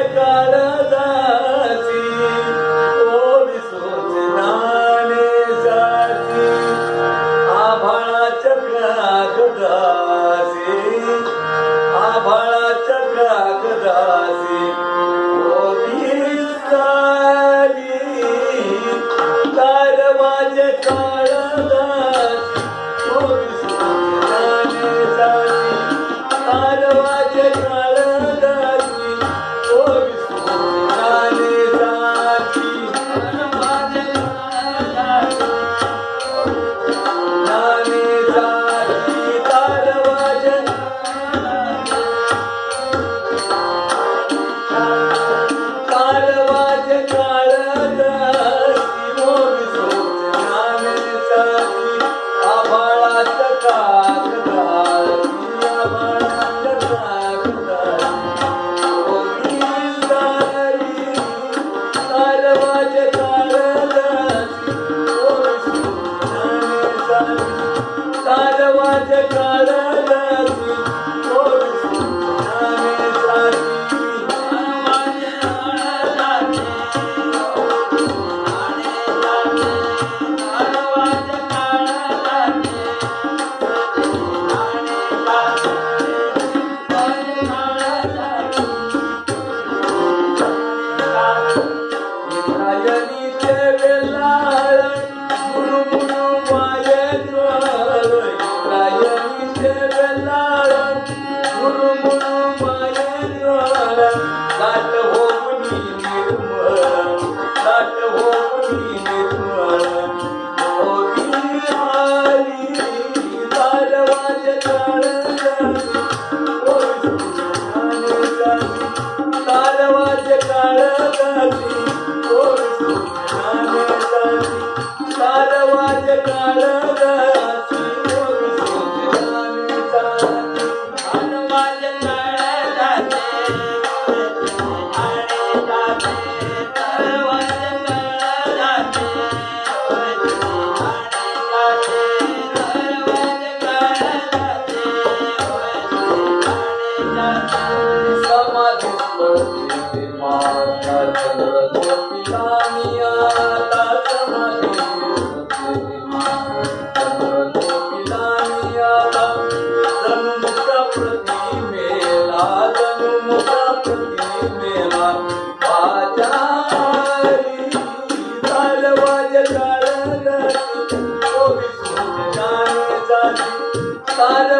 I got a. Guru Guru ते पात्रात गोपीकानिया तातमत गोपीकानिया संमुख प्रति मेलादन मुख प्रति मेला पाजारी ढाल वाज करण ओवी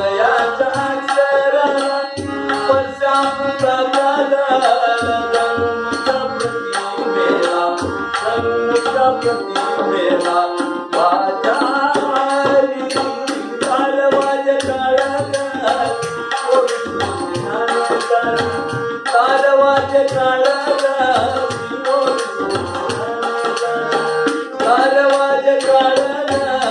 जाप गति मेरा वादाली द्वार वाज काला का बोलो नारन तार कादवाचे काला का बोलो नारन द्वार वाज काला